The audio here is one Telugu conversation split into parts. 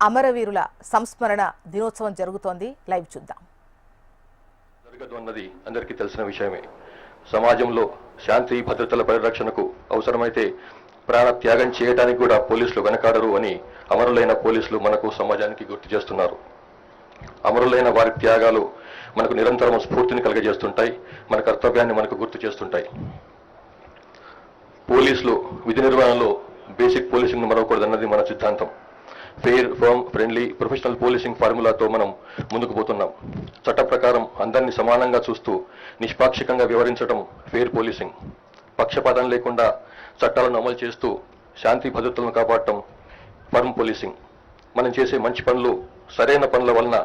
అమరవీరుల సంస్మరణ దినోత్సవం జరుగుతోంది. లైవ్ చూద్దాం. జరగదు అన్నది అందరికీ తెలిసిన విషయమే. సమాజంలో శాంతి భద్రతల పరిరక్షణకు అవసరమైతే ప్రాణ త్యాగం చేయడానికి కూడా పోలీసులు వెనకాడరు అని అమరులైన పోలీసులు మనకు సమాజానికి గుర్తు చేస్తున్నారు. అమరులైన వారి త్యాగాలు మనకు నిరంతరం స్ఫూర్తిని కలగజేస్తుంటాయి మన కర్తవ్యాన్ని మనకు గుర్తు చేస్తుంటాయి. పోలీసులు విధి నిర్వహణలో బేసిక్ పోలీసింగ్ మరవకూడదన్నది మన సిద్ధాంతం. Fair firm friendly professional policing ఫార్ములాతో మనం ముందుకు పోతున్నాం. చట్ట ప్రకారం అందరినీ సమానంగా చూస్తూ నిష్పాక్షికంగా వివరించడం ఫెయిర్ పోలీసింగ్ పక్షపాతం లేకుండా చట్టాలను అమలు చేస్తూ శాంతి భద్రతలను కాపాడటం ఫర్మ్ పోలీసింగ్ మనం చేసే మంచి పనులు సరైన పనుల వలన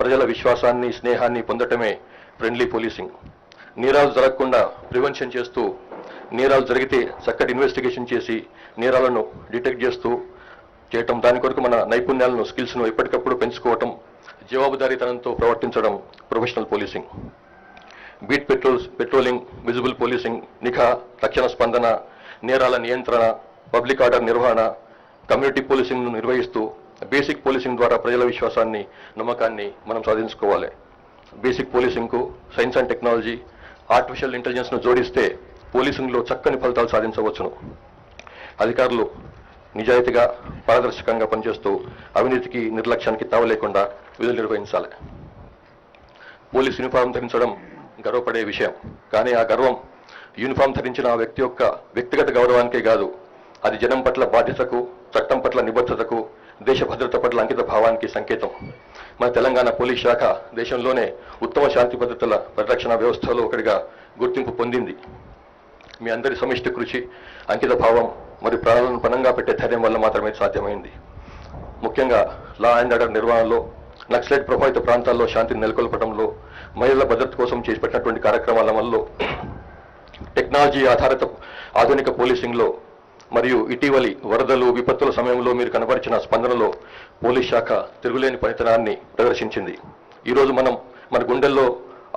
ప్రజల విశ్వాసాన్ని స్నేహాన్ని పొందటమే ఫ్రెండ్లీ పోలీసింగ్ నేరాలు జరగకుండా ప్రివెన్షన్ చేస్తూ నేరాలు జరిగితే చక్కటి ఇన్వెస్టిగేషన్ చేసి నేరాలను డిటెక్ట్ చేస్తూ చేయటం దాని కొరకు మన నైపుణ్యాలను స్కిల్స్ను ఎప్పటికప్పుడు పెంచుకోవటం జవాబుదారీతనంతో ప్రవర్తించడం professional policing. Beat patrols patrolling visible policing నిఘా తక్షణ స్పందన నేరాల నియంత్రణ పబ్లిక్ ఆర్డర్ నిర్వహణ కమ్యూనిటీ పోలీసింగ్ను నిర్వహిస్తూ బేసిక్ పోలీసింగ్ ద్వారా ప్రజల విశ్వాసాన్ని నమ్మకాన్ని మనం సాధించుకోవాలి. బేసిక్ పోలీసింగ్కు సైన్స్ అండ్ టెక్నాలజీ ఆర్టిఫిషియల్ ఇంటెలిజెన్స్ను జోడిస్తే పోలీసింగ్లో చక్కని ఫలితాలు సాధించవచ్చును. అధికారులు నిజాయితీగా పారదర్శకంగా పనిచేస్తూ అవినీతికి నిర్లక్ష్యానికి తావు లేకుండా విధులు నిర్వహించాలి. పోలీస్ యూనిఫామ్ ధరించడం గర్వపడే విషయం. కానీ ఆ గర్వం యూనిఫామ్ ధరించిన ఆ వ్యక్తి యొక్క వ్యక్తిగత గౌరవానికే కాదు. అది జనం పట్ల బాధ్యతకు చట్టం పట్ల నిబద్ధతకు దేశ భద్రత పట్ల అంకిత భావానికి సంకేతం. మన తెలంగాణ పోలీస్ శాఖ దేశంలోనే ఉత్తమ శాంతి భద్రతల పరిరక్షణ వ్యవస్థలో ఒకటిగా గుర్తింపు పొందింది. మీ అందరి సమిష్టి కృషి అంకిత భావం మరియు ప్రాణాలను పణంగా పెట్టే ధైర్యం వల్ల మాత్రమే సాధ్యమైంది. ముఖ్యంగా లా అండ్ ఆర్డర్ నిర్వహణలో నక్సలైట్ ప్రభావిత ప్రాంతాల్లో శాంతిని నెలకొల్పడంలో మహిళల భద్రత కోసం చేపట్టినటువంటి కార్యక్రమాల వల్ల టెక్నాలజీ ఆధారిత ఆధునిక పోలీసింగ్లో మరియు ఇటీవలి వరదలు విపత్తుల సమయంలో మీరు కనపరిచిన స్పందనలో పోలీస్ శాఖ తిరుగులేని పనితనాన్ని ప్రదర్శించింది. ఈరోజు మనం మన గుండెల్లో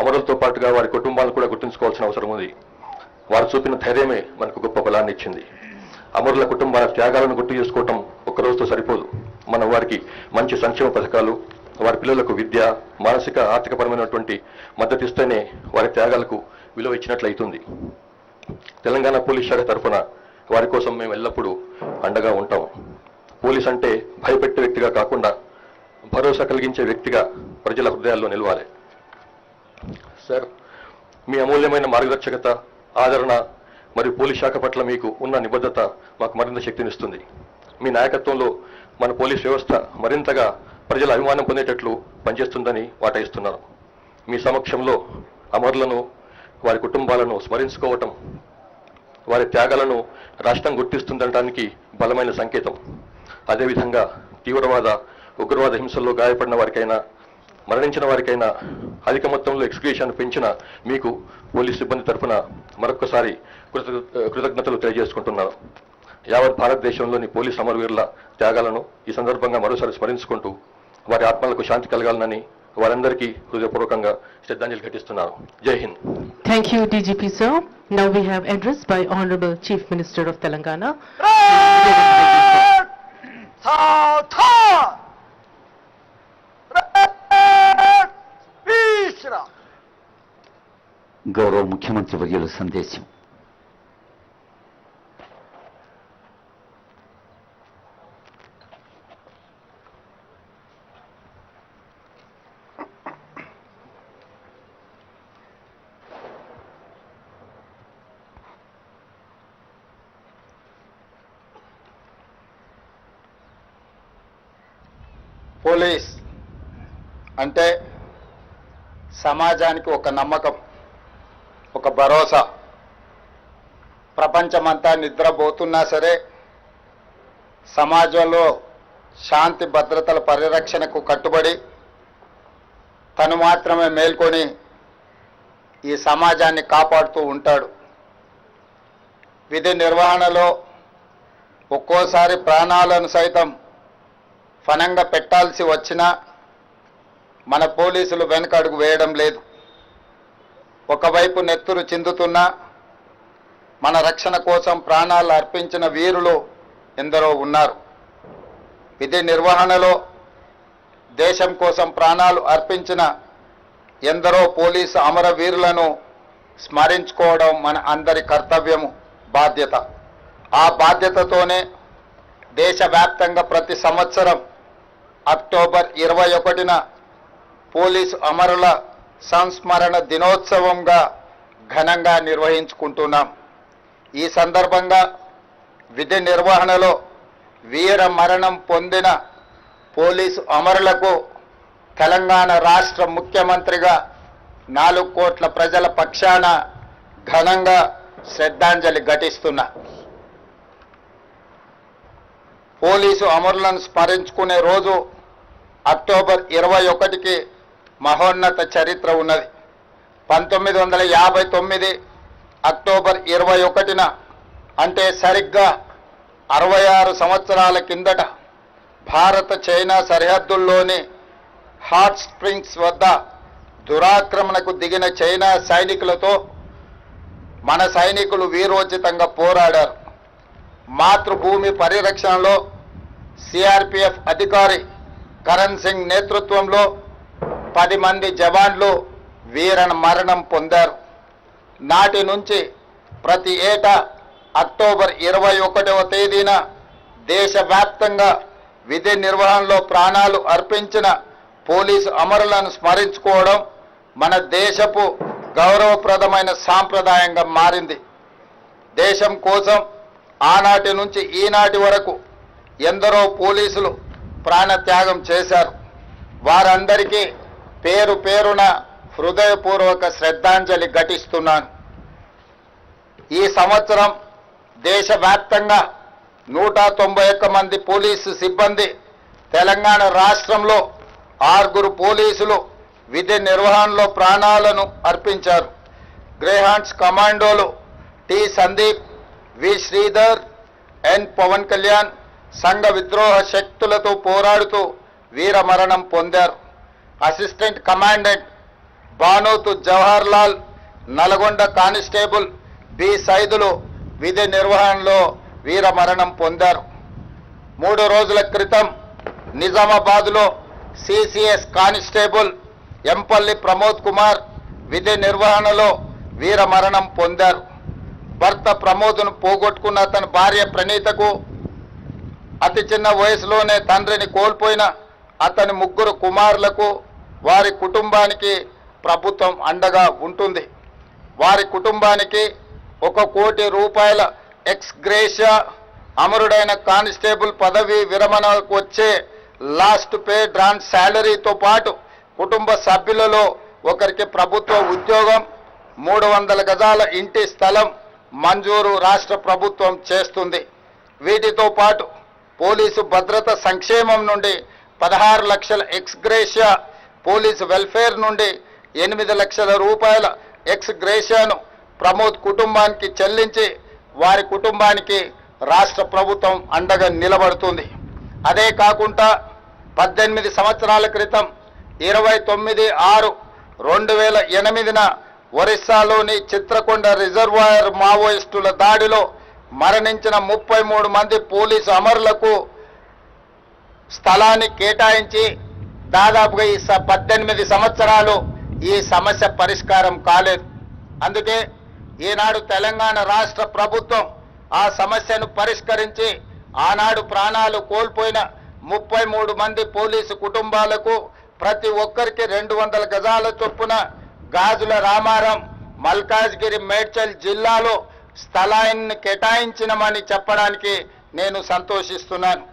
అమరులతో పాటుగా వారి కుటుంబాలను కూడా గుర్తుంచుకోవాల్సిన అవసరం ఉంది. వారు చూపిన ధైర్యమే మనకు గొప్ప బలాన్ని ఇచ్చింది. అమరుల కుటుంబాల త్యాగాలను గుర్తు చేసుకోవటం ఒక్క రోజుతో సరిపోదు. మనం వారికి మంచి సంక్షేమ పథకాలు వారి పిల్లలకు విద్య మానసిక ఆర్థికపరమైనటువంటి మద్దతు ఇస్తేనే వారి త్యాగాలకు విలువ ఇచ్చినట్లయితుంది. తెలంగాణ పోలీస్ శాఖ తరఫున వారి కోసం మేము ఎల్లప్పుడూ అండగా ఉంటాం. పోలీస్ అంటే భయపెట్టే వ్యక్తిగా కాకుండా భరోసా కలిగించే వ్యక్తిగా ప్రజల హృదయాల్లో నిలవాలి. సార్ మీ అమూల్యమైన మార్గదర్శకత ఆదరణ మరియు పోలీస్ శాఖ పట్ల మీకు ఉన్న నిబద్ధత మాకు మరింత శక్తినిస్తుంది. మీ నాయకత్వంలో మన పోలీస్ వ్యవస్థ మరింతగా ప్రజల అభిమానం పొందేటట్లు పనిచేస్తుందని వాటయిస్తున్నాను మీ సమక్షంలో అమరులను వారి కుటుంబాలను స్మరించుకోవటం వారి త్యాగాలను రాష్ట్రం గుర్తిస్తుందనడానికి బలమైన సంకేతం. అదేవిధంగా తీవ్రవాద ఉగ్రవాద హింసల్లో గాయపడిన వారికైనా మరణించిన వారికైనా అధిక మొత్తంలో ఎక్స్క్యూషన్ పెంచిన మీకు పోలీస్ సిబ్బంది తరఫున మరొక్కసారి కృత- కృతజ్ఞతలు తెలియజేసుకుంటున్నాను. యావత్ భారతదేశంలోని పోలీస్ అమరవీరుల త్యాగాలను ఈ సందర్భంగా మరోసారి స్మరించుకుంటూ వారి ఆత్మలకు శాంతి కలగాలనని వారందరికీ హృదయపూర్వకంగా శ్రద్ధాంజలి ఘటిస్తున్నాను. జై Hind. Thank you, DGP sir. Now we have address by Honorable Chief Minister of Telangana. గౌరవ ముఖ్యమంత్రి వర్యుల సందేశం. పోలీస్ అంటే సమాజానికి ఒక నమ్మకం. ఒక భరోసా. ప్రపంచమంతా నిద్రపోతున్నా సరే సమాజంలో శాంతి భద్రతల పరిరక్షణకు కట్టుబడి తను మాత్రమే మేల్కొని ఈ సమాజాన్ని కాపాడుతూ ఉంటాడు. విధి నిర్వహణలో ఒక్కోసారి ప్రాణాలను సైతం ఫనంగా పెట్టాల్సి వచ్చినా మన పోలీసులు వెనక అడుగు వేయడం లేదు. ఒకవైపు నెత్తురు చెందుతున్న మన రక్షణ కోసం ప్రాణాలు అర్పించిన వీరులు ఎందరో ఉన్నారు. విధి నిర్వహణలో దేశం కోసం ప్రాణాలు అర్పించిన ఎందరో పోలీసు అమరవీరులను స్మరించుకోవడం మన అందరి కర్తవ్యము బాధ్యత. ఆ బాధ్యతతోనే దేశవ్యాప్తంగా ప్రతి సంవత్సరం అక్టోబర్ ఇరవై ఒకటిన పోలీసు అమరుల సంస్మరణ దినోత్సవంగా ఘనంగా నిర్వహించుకుంటున్నాం. ఈ సందర్భంగా విధి నిర్వహణలో వీర మరణం పొందిన పోలీసు అమరులకు తెలంగాణ రాష్ట్ర ముఖ్యమంత్రిగా నాలుగు కోట్ల ప్రజల పక్షాన ఘనంగా శ్రద్ధాంజలి ఘటిస్తున్నా. పోలీసు అమరులను స్మరించుకునే రోజు అక్టోబర్ ఇరవై ఒకటికి మహోన్నత చరిత్ర ఉన్నది. పంతొమ్మిది వందల యాభై తొమ్మిది అక్టోబర్ ఇరవై ఒకటిన అంటే సరిగ్గా అరవై ఆరు సంవత్సరాల కిందట భారత చైనా సరిహద్దుల్లోని హాట్ స్ప్రింగ్స్ వద్ద దురాక్రమణకు దిగిన చైనా సైనికులతో మన సైనికులు వీరోచితంగా పోరాడారు. మాతృభూమి పరిరక్షణలో సిఆర్పిఎఫ్ అధికారి కరణ్ సింగ్ నేతృత్వంలో పది మంది జవాన్లు వీర మరణం పొందారు. నాటి నుంచి ప్రతి ఏటా అక్టోబర్ ఇరవై ఒకటవ తేదీన దేశవ్యాప్తంగా విధి నిర్వహణలో ప్రాణాలు అర్పించిన పోలీసు అమరులను స్మరించుకోవడం మన దేశపు గౌరవప్రదమైన సాంప్రదాయంగా మారింది. దేశం కోసం ఆనాటి నుంచి ఈనాటి వరకు ఎందరో పోలీసులు ప్రాణత్యాగం చేశారు. వారందరికీ పేరు పేరున హృదయపూర్వక శ్రద్ధాంజలి ఘటిస్తున్నాను. ఈ సంవత్సరం దేశవ్యాప్తంగా నూట తొంభై ఒక్క మంది పోలీసు సిబ్బంది తెలంగాణ రాష్ట్రంలో ఆరుగురు పోలీసులు విధి నిర్వహణలో ప్రాణాలను అర్పించారు. Greyhounds కమాండోలు T Sandeep V Sridhar N Pawan Kalyan సంఘ విద్రోహ శక్తులతో పోరాడుతూ వీరమరణం పొందారు. Assistant commandant Banothu Jawahar Lal Nalgonda constable B Saidulu విధి నిర్వహణలో వీరమరణం పొందారు. మూడు రోజుల క్రితం నిజామాబాద్లో సిసిఎస్ కానిస్టేబుల్ ఎంపల్లి ప్రమోద్ కుమార్ విధి నిర్వహణలో వీరమరణం పొందారు. భర్త ప్రమోద్ను పోగొట్టుకున్న అతని భార్య ప్రణీతకు అతి చిన్న వయసులోనే తండ్రిని కోల్పోయిన అతని ముగ్గురు కుమారులకు వారి కుటుంబానికి ప్రభుత్వం అండగా ఉంటుంది. వారి కుటుంబానికి ఒక కోటి రూపాయల ఎక్స్ గ్రేషియా అమరుడైన కానిస్టేబుల్ పదవి విరమణకు వచ్చే లాస్ట్ పే డ్రాన్ శాలరీతో పాటు కుటుంబ సభ్యులలో ఒకరికి ప్రభుత్వ ఉద్యోగం మూడు వందల గజాల ఇంటి స్థలం మంజూరు రాష్ట్ర ప్రభుత్వం చేస్తుంది. వీటితో పాటు పోలీసు భద్రత సంక్షేమం నుండి పదహారు లక్షల ఎక్స్ గ్రేషియా పోలీసు వెల్ఫేర్ నుండి ఎనిమిది లక్షల రూపాయల ఎక్స్ గ్రేషియాను ప్రమోద్ కుటుంబానికి చెల్లించి వారి కుటుంబానికి రాష్ట్ర ప్రభుత్వం అండగా నిలబడుతుంది. అదే కాకుండా పద్దెనిమిది సంవత్సరాల క్రితం ఇరవై తొమ్మిది ఆరు రెండు వేల ఎనిమిదిన ఒరిస్సాలోని చిత్రకొండ రిజర్వాయర్ మావోయిస్టుల దాడిలో మరణించిన ముప్పై మూడు మంది పోలీసు అమరులకు స్థలాన్ని కేటాయించి దాదాపుగా ఈ స- పద్దెనిమిది సంవత్సరాలు ఈ సమస్య పరిష్కారం కాలేదు. అందుకే ఈనాడు తెలంగాణ రాష్ట్ర ప్రభుత్వం ఆ సమస్యను పరిష్కరించి ఆనాడు ప్రాణాలు కోల్పోయిన ముప్పై మూడు మంది పోలీసు కుటుంబాలకు ప్రతి ఒక్కరికి రెండు వందల గజాల చొప్పున గాజుల రామారం మల్కాజ్గిరి మేడ్చల్ జిల్లాలో స్థలాన్ని కేటాయించినమని చెప్పడానికి నేను సంతోషిస్తున్నాను.